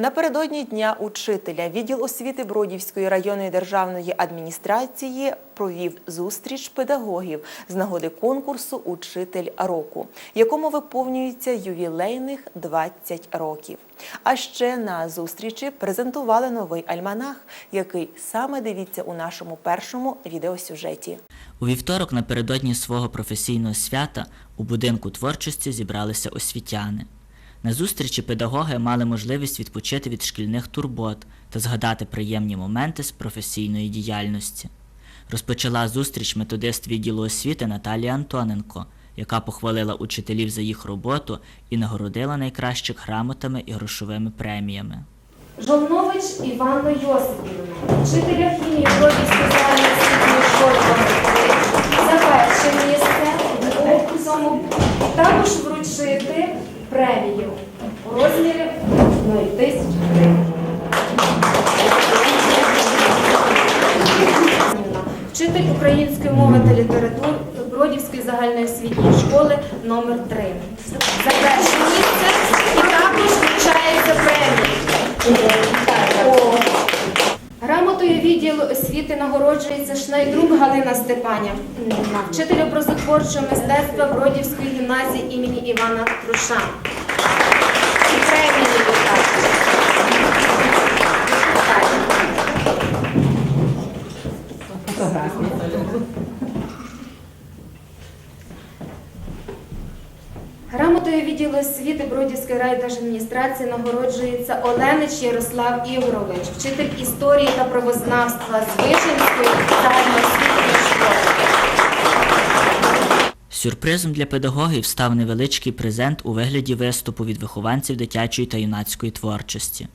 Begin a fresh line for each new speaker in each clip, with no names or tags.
Напередодні Дня учителя відділ освіти Бродівської районної державної адміністрації провів зустріч педагогів з нагоди конкурсу Учитель року, якому виповнюється ювілейних 20 років. А ще на зустрічі презентували новий альманах, який саме дивіться у нашому першому відеосюжеті.
У вівторок напередодні свого професійного свята у будинку творчості зібралися освітяни. На зустрічі педагоги мали можливість відпочити від шкільних турбот та згадати приємні моменти з професійної діяльності. Розпочала зустріч методист відділу освіти Наталія Антоненко, яка похвалила учителів за їх роботу і нагородила найкращих грамотами і грошовими преміями.
Жолнович Іванна Йосипівна, вчителя хімії Бродівської загальної освітньої школи номер 3 за перше у цьому також вручити премію у розмірі 1 тисяч гривень. Вчитель української мови та літератури Бродівської загальної освітньої школи номер 3 Відділу освіти нагороджується Шнайдрук Галина Степаня, вчитель образотворчого мистецтва Бродівської гімназії імені Івана Труша. Відділу освіти Бродівської райдержадміністрації нагороджується Оленич Ярослав Ігорович, вчитель історії та правознавства з Вишинської загальноосвітньої школи.
Сюрпризом для педагогів став невеличкий презент у вигляді виступу від вихованців дитячої та юнацької творчості.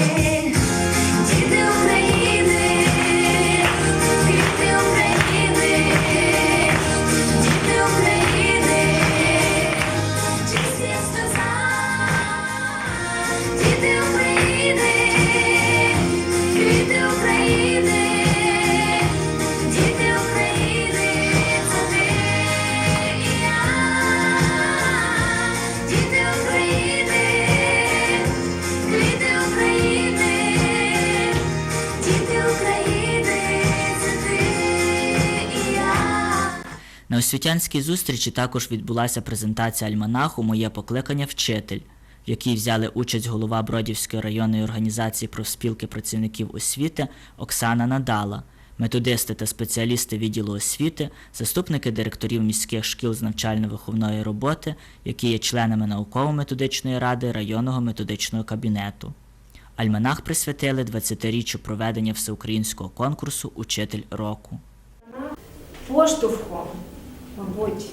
України,
освітянській зустрічі також відбулася презентація альманаху Моє покликання вчитель, в якій взяли участь голова Бродівської районної організації профспілки працівників освіти Оксана Надала, методисти та спеціалісти відділу освіти, заступники директорів міських шкіл з навчально-виховної роботи, які є членами науково-методичної ради районного методичного кабінету. Альманах присвятили 20-річчю проведення всеукраїнського конкурсу Учитель року.
Поштовхом, мабуть,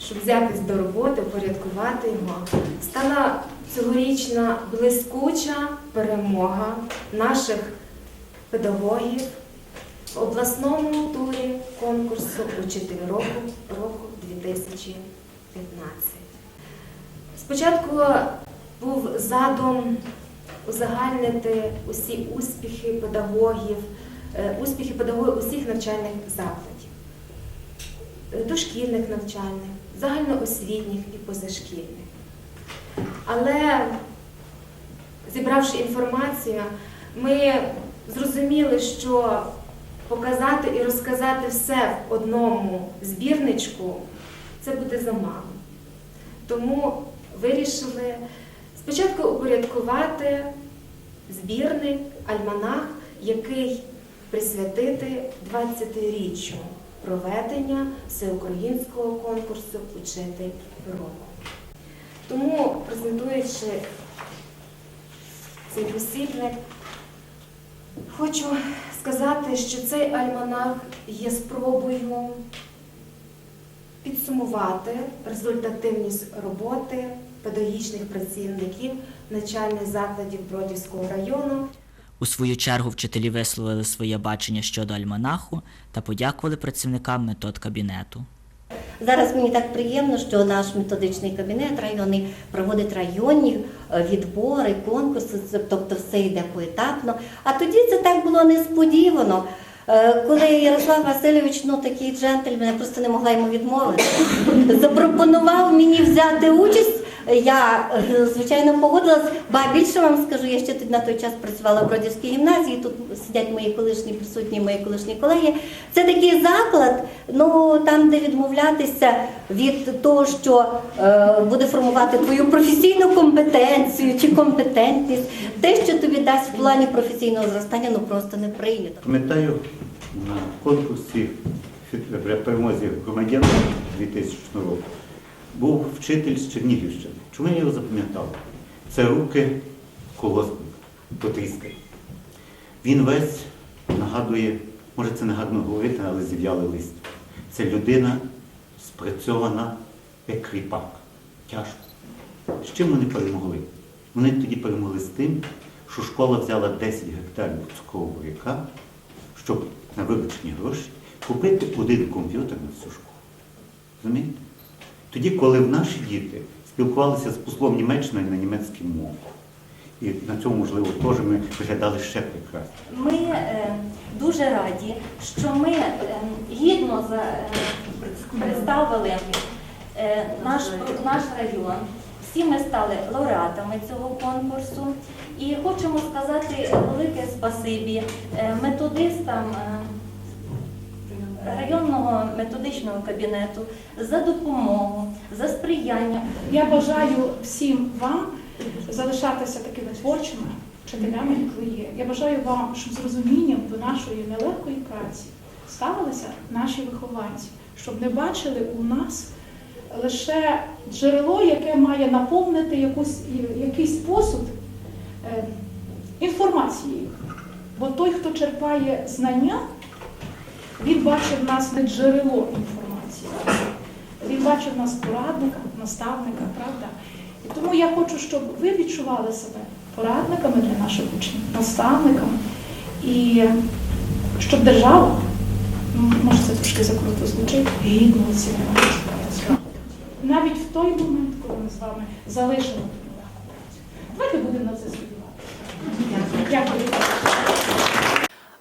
щоб взятись до роботи, упорядкувати його, стала цьогорічна блискуча перемога наших педагогів в обласному турі конкурсу Учитель року року 2015. Спочатку був задум узагальнити усі успіхи педагогів, е, успіхи педагогів усіх навчальних закладів, дошкільних навчальних, загальноосвітніх і позашкільних. Але зібравши інформацію, ми зрозуміли, що показати і розказати все в одному збірничку це буде замало. Тому вирішили спочатку упорядкувати збірник, альманах, який присвятити 20-річчю проведення всеукраїнського конкурсу Учитель року. Тому, презентуючи цей посібник, хочу сказати, що цей альманах є спробою підсумувати результативність роботи педагогічних працівників навчальних закладів Бродівського району
У свою чергу вчителі висловили своє бачення щодо альманаху та подякували працівникам метод кабінету.
Зараз мені так приємно, що наш методичний кабінет районний проводить районні е, відбори, конкурси, тобто все йде поетапно. А тоді це так було несподівано. Е, Коли Ярослав Васильович, ну такий джентльмен, я просто не могла йому відмовити, запропонував мені взяти участь. Я, е, звичайно, погодилась, ба більше вам скажу, я ще тоді на той час працювала в Бродівській гімназії, тут сидять мої колишні присутні, мої колишні колеги. Це такий заклад, ну там, де відмовлятися від того, що е, буде формувати твою професійну компетенцію чи компетентність, те, що тобі дасть в плані професійного зростання, ну просто не прийнято.
Пам'ятаю на конкурсі при перемозі громадян 2000 року був вчитель з Чернігівщини. Чому я його запам'ятав? Це руки колосник, потріскай. Він весь нагадує, може це не гарно говорити, але зів'яли лист. Це людина спрацьована як кріпак. Тяжко. З чим вони перемогли? Вони тоді перемогли з тим, що школа взяла 10 гектарів цукрового буряка, щоб на виручені гроші купити один комп'ютер на всю школу. Розумієте? Тоді, коли наші діти спілкувалися з послом Німеччини на німецькій мові, і на цьому, можливо, теж ми виглядали ще прекрасно.
Ми е, дуже раді, що ми е, гідно за, е, представили е, наш, наш район. Всі ми стали лауреатами цього конкурсу. І хочемо сказати велике спасибі е, методистам е, районного методичного кабінету за допомогу, за сприяння.
Я бажаю всім вам залишатися такими творчими вчителями, як ви є. Я бажаю вам, щоб з розумінням до нашої нелегкої праці ставилися наші вихованці, щоб не бачили у нас лише джерело, яке має наповнити якусь, якийсь посуд е, інформацією. Бо той, хто черпає знання, він бачить в нас не джерело інформації. Він бачив нас порадника, наставника, правда? І тому я хочу, щоб ви відчували себе порадниками для наших учнів, наставниками, і щоб держава, може це трошки закруто звучить, гідно оцінила нашу працю. Навіть в той момент, коли ми з вами залишимо легку працю. Давайте будемо на це сподіватися. Дякую.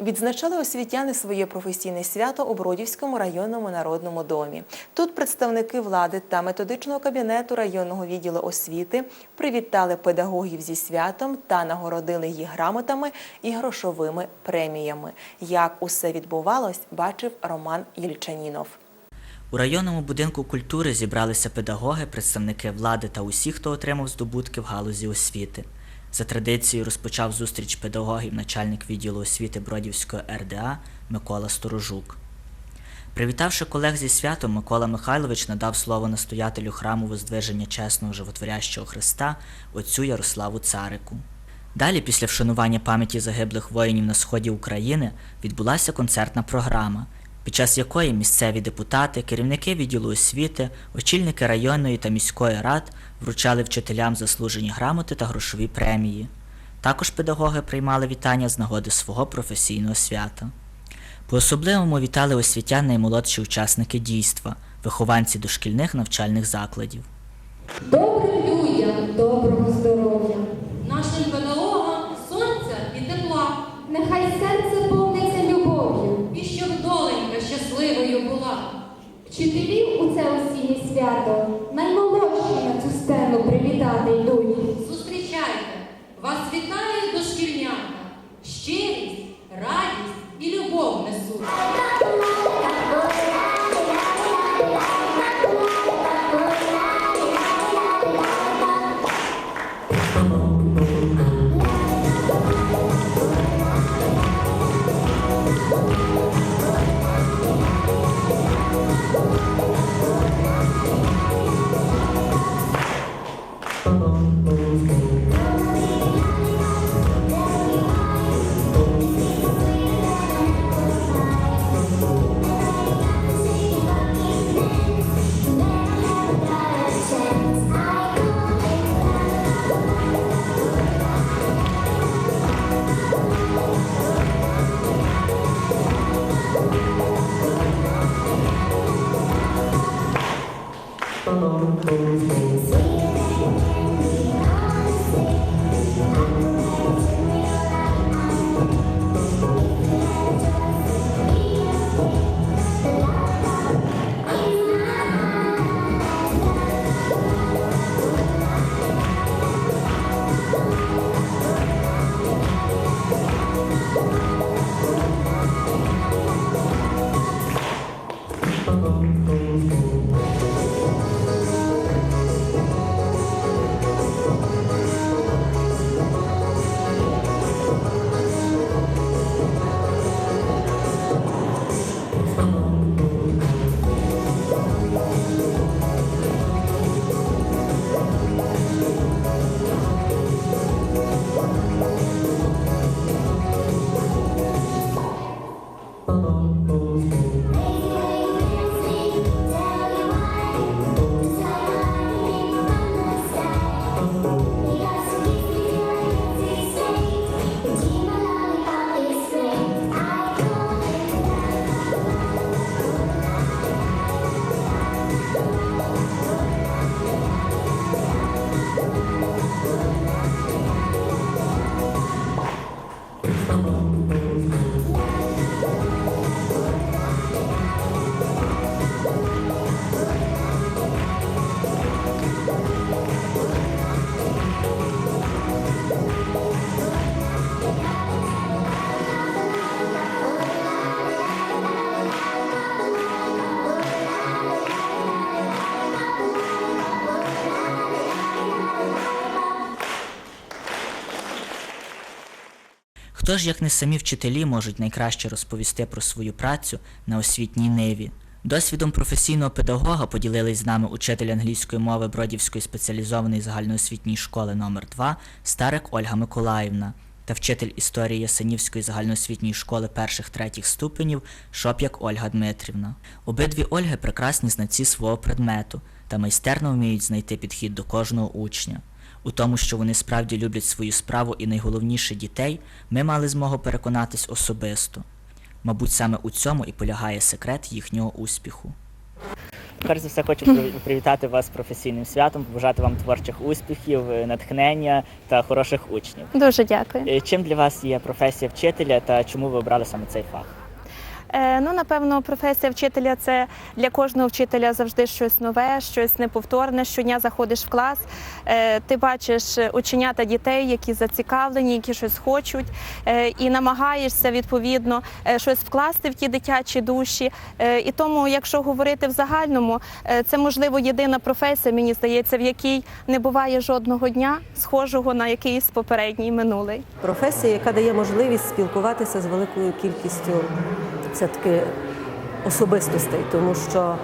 Відзначали освітяни своє професійне свято у Бродівському районному народному домі. Тут представники влади та методичного кабінету районного відділу освіти привітали педагогів зі святом та нагородили їх грамотами і грошовими преміями. Як усе відбувалось, бачив Роман Єльчанінов.
У районному будинку культури зібралися педагоги, представники влади та усі, хто отримав здобутки в галузі освіти. За традицією розпочав зустріч педагогів начальник відділу освіти Бродівської РДА Микола Сторожук. Привітавши колег зі святом, Микола Михайлович надав слово настоятелю храму Воздвиження чесного животворящого Христа отцю Ярославу Царику. Далі, після вшанування пам'яті загиблих воїнів на сході України, відбулася концертна програма, під час якої місцеві депутати, керівники відділу освіти, очільники районної та міської рад вручали вчителям заслужені грамоти та грошові премії. Також педагоги приймали вітання з нагоди свого професійного свята. По-особливому вітали освітян наймолодші учасники дійства, вихованці дошкільних навчальних закладів.
Добрим
любов несуть. Oh, oh, oh.
Хто ж, як не самі вчителі, можуть найкраще розповісти про свою працю на освітній ниві? Досвідом професійного педагога поділились з нами учитель англійської мови Бродівської спеціалізованої загальноосвітньої школи номер 2 Старик Ольга Миколаївна та вчитель історії Ясенівської загальноосвітньої школи перших-третіх ступенів Шоп'як Ольга Дмитрівна. Обидві Ольги прекрасні знавці свого предмету та майстерно вміють знайти підхід до кожного учня. У тому, що вони справді люблять свою справу і найголовніше дітей, ми мали змогу переконатись особисто. Мабуть, саме у цьому і полягає секрет їхнього успіху. Перш за все, хочу привітати вас з професійним святом, побажати вам творчих успіхів, е, натхнення та хороших учнів.
Дуже дякую.
Е, Чим для вас є професія вчителя та чому ви обрали саме цей фах?
Е, ну, напевно, професія вчителя це для кожного вчителя завжди щось нове, щось неповторне. Щодня заходиш в клас, е, ти бачиш ученята дітей, які зацікавлені, які щось хочуть, е, і намагаєшся відповідно щось вкласти в ті дитячі душі. І тому, якщо говорити в загальному, це можливо єдина професія, мені здається, в якій не буває жодного дня схожого на якийсь попередній минулий.
професія, яка дає можливість спілкуватися з великою кількістю все-таки особистостей, тому що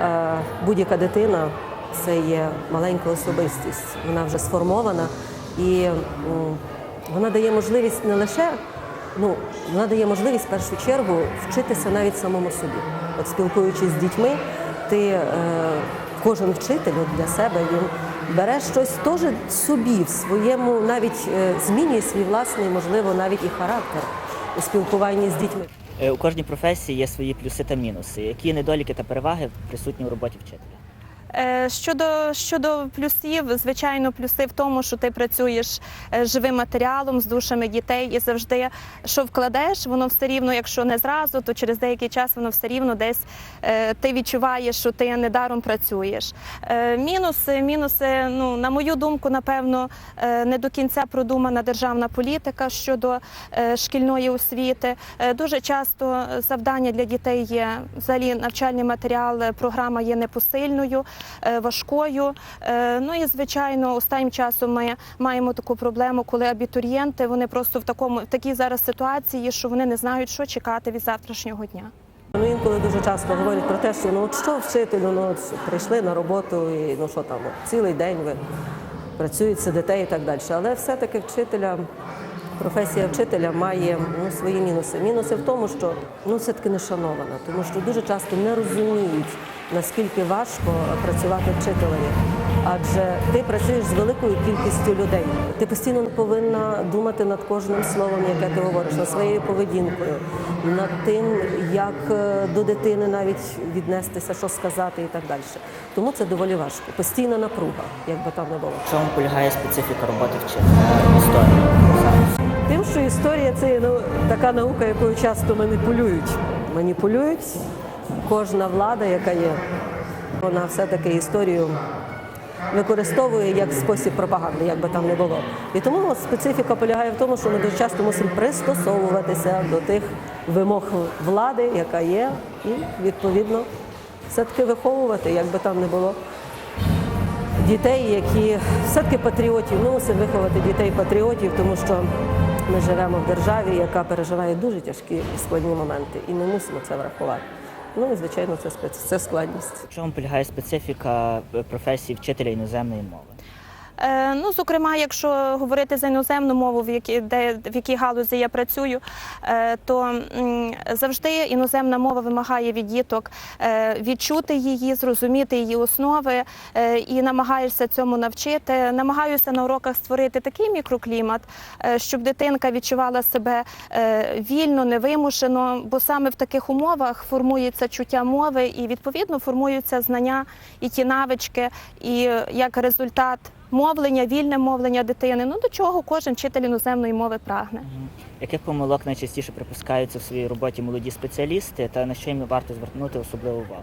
е, будь-яка дитина це є маленька особистість, вона вже сформована і вона дає можливість не лише. Ну, вона дає можливість в першу чергу вчитися навіть самому собі. От спілкуючись з дітьми, ти е, кожен вчитель от для себе він бере щось теж собі в своєму, навіть е, змінює свій власний, можливо, навіть і характер у спілкуванні з дітьми.
Е, У кожній професії є свої плюси та мінуси. Які недоліки та переваги присутні у роботі вчителя?
Е, Щодо, щодо плюсів, звичайно, плюси в тому, що ти працюєш е, живим матеріалом з душами дітей і завжди, що вкладеш, воно все рівно, якщо не зразу, то через деякий час воно все рівно десь е, ти відчуваєш, що ти недаром працюєш. Мінуси, мінуси, ну на мою думку, напевно, не до кінця продумана державна політика щодо шкільної освіти. Дуже часто завдання для дітей є взагалі навчальний матеріал, програма є непосильною, важкою. Е, Ну і звичайно, останнім часом ми маємо таку проблему, коли абітурієнти вони просто в такому в такій зараз ситуації, що вони не знають, що чекати від завтрашнього дня.
Ну, інколи дуже часто говорять про те, що ну от що вчителю, ну от прийшли на роботу і ну що там, от, цілий день ви працюєте, сидите і так далі. Але все-таки вчителя, професія вчителя має ну, свої мінуси. Мінуси в тому, що ну все-таки не шанована, тому що дуже часто не розуміють, наскільки важко працювати вчителем. Адже ти працюєш з великою кількістю людей. Ти постійно повинна думати над кожним словом, яке ти говориш, над своєю поведінкою, над тим, як е, до дитини навіть віднестися, що сказати і так далі. Тому це доволі важко. Постійна напруга, як би там не було.
В чому полягає специфіка роботи вчителя? Історії.
Тим, що історія це ну, така наука, якою часто маніпулюють. Маніпулюють кожна влада, яка є, вона все-таки історію використовує як спосіб пропаганди, як би там не було. І тому специфіка полягає в тому, що ми дуже часто мусимо пристосовуватися до тих вимог влади, яка є, і відповідно все-таки виховувати, як би там не було. Дітей, які все-таки патріотів, ми мусимо виховати дітей патріотів, тому що ми живемо в державі, яка переживає дуже тяжкі складні моменти, і ми мусимо це врахувати. Ну і звичайно, це спец- це складність.
В чому полягає специфіка е, професії вчителя іноземної мови?
Е, Ну, зокрема, якщо говорити за іноземну мову, в якій де в якій галузі я працюю, е, то завжди іноземна мова вимагає від діток е, відчути її, зрозуміти її основи і намагаєшся цьому навчити. Намагаюся на уроках створити такий мікроклімат, щоб дитинка відчувала себе вільно, невимушено, бо саме в таких умовах формується чуття мови і відповідно формуються знання і ті навички, і як результат мовлення, вільне мовлення дитини. Ну до чого кожен вчитель іноземної мови прагне.
Яких помилок найчастіше припускаються в своїй роботі молоді спеціалісти та на що їм варто звернути особливу увагу?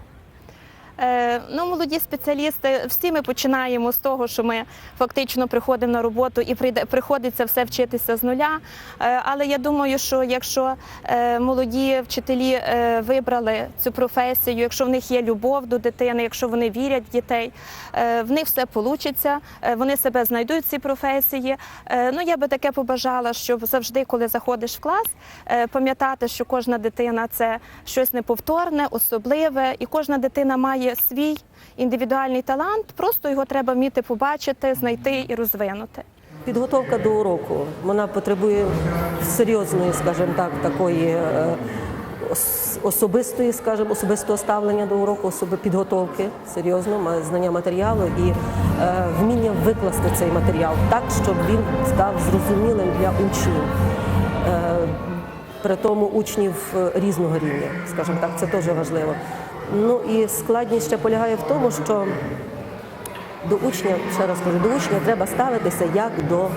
Е, ну, молоді спеціалісти, всі ми починаємо з того, що ми фактично приходимо на роботу і приходиться все вчитися з нуля. Е, але я думаю, що якщо е, молоді вчителі вибрали цю професію, якщо в них є любов до дитини, якщо вони вірять в дітей, в них все вийде, вони себе знайдуть в цій професії. Ну, я би таке побажала, щоб завжди, коли заходиш в клас, пам'ятати, що кожна дитина це щось неповторне, особливе, і кожна дитина має свій індивідуальний талант, просто його треба вміти побачити, знайти і розвинути.
Підготовка до уроку вона потребує серйозної, скажімо так, такої е, особистої, скажімо, особистого ставлення до уроку, особи підготовки, серйозно, знання матеріалу і е, вміння викласти цей матеріал так, щоб він став зрозумілим для учнів. Е, При тому учнів різного рівня, скажімо так, це теж важливо. Ну і складність ще полягає в тому, що до учня, ще раз кажу, до учня треба ставитися як до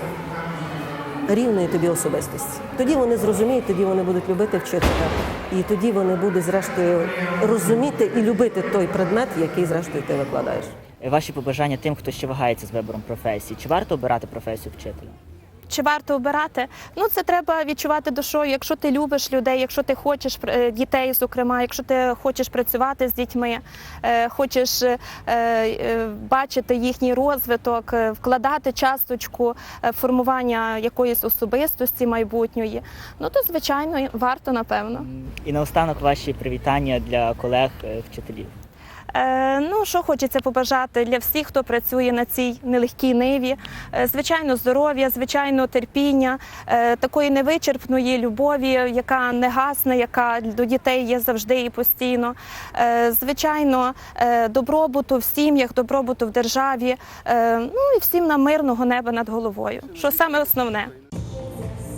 рівної тобі особистості. Тоді вони зрозуміють, тоді вони будуть любити вчителя, і тоді вони будуть зрештою розуміти і любити той предмет, який зрештою ти викладаєш.
Ваші побажання тим, хто ще вагається з вибором професії. Чи варто обирати професію вчителя?
Чи варто обирати? Ну це треба відчувати душою. Якщо ти любиш людей, якщо ти хочеш е, дітей, зокрема, якщо ти хочеш працювати з дітьми, е, хочеш е, бачити їхній розвиток, вкладати часточку формування якоїсь особистості майбутньої, ну то звичайно варто напевно.
І наостанок ваші привітання для колег вчителів.
Е, ну, що хочеться побажати для всіх, хто працює на цій нелегкій ниві. Е, звичайно, здоров'я, звичайно, терпіння, е, такої невичерпної любові, яка не гасне, яка до дітей є завжди і постійно. Звичайно, добробуту в сім'ях, добробуту в державі. Ну і всім нам мирного неба над головою. Що саме основне.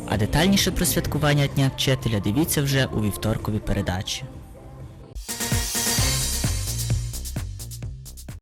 А детальніше про святкування Дня вчителя дивіться вже у вівторковій передачі.